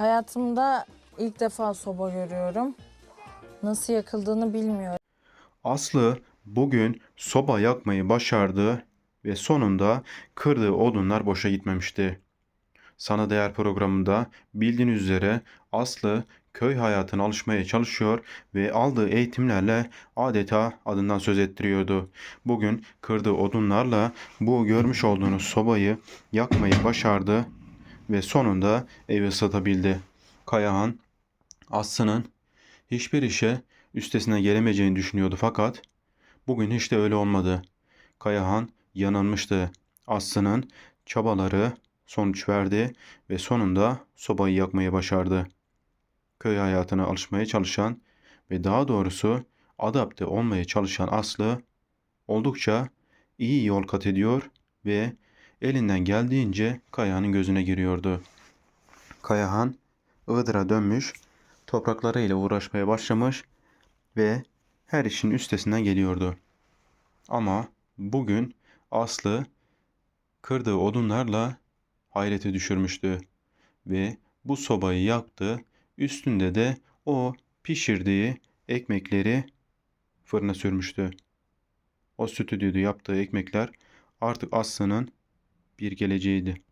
Hayatımda ilk defa soba görüyorum. Nasıl yakıldığını bilmiyorum. Aslı bugün soba yakmayı başardı ve sonunda kırdığı odunlar boşa gitmemişti. Sana Değer programında bildiğiniz üzere Aslı köy hayatına alışmaya çalışıyor ve aldığı eğitimlerle adeta adından söz ettiriyordu. Bugün kırdığı odunlarla bu görmüş olduğunuz sobayı yakmayı başardı ve sonunda evi ısıtabildi. Kayahan Aslı'nın hiçbir işe üstesine gelemeyeceğini düşünüyordu fakat bugün hiç de öyle olmadı. Kayahan yanılmıştı. Aslı'nın çabaları sonuç verdi ve sonunda sobayı yakmayı başardı. Köy hayatına alışmaya çalışan ve daha doğrusu adapte olmaya çalışan Aslı oldukça iyi yol kat ediyor ve elinden geldiğince Kayahan'ın gözüne giriyordu. Kayahan Iğdır'a dönmüş, topraklarıyla uğraşmaya başlamış ve her işin üstesinden geliyordu. Ama bugün Aslı kırdığı odunlarla hayrete düşürmüştü ve bu sobayı yaktı. Üstünde de o pişirdiği ekmekleri fırına sürmüştü. O stüdyoda yaptığı ekmekler artık Aslı'nın bir geleceğiydi.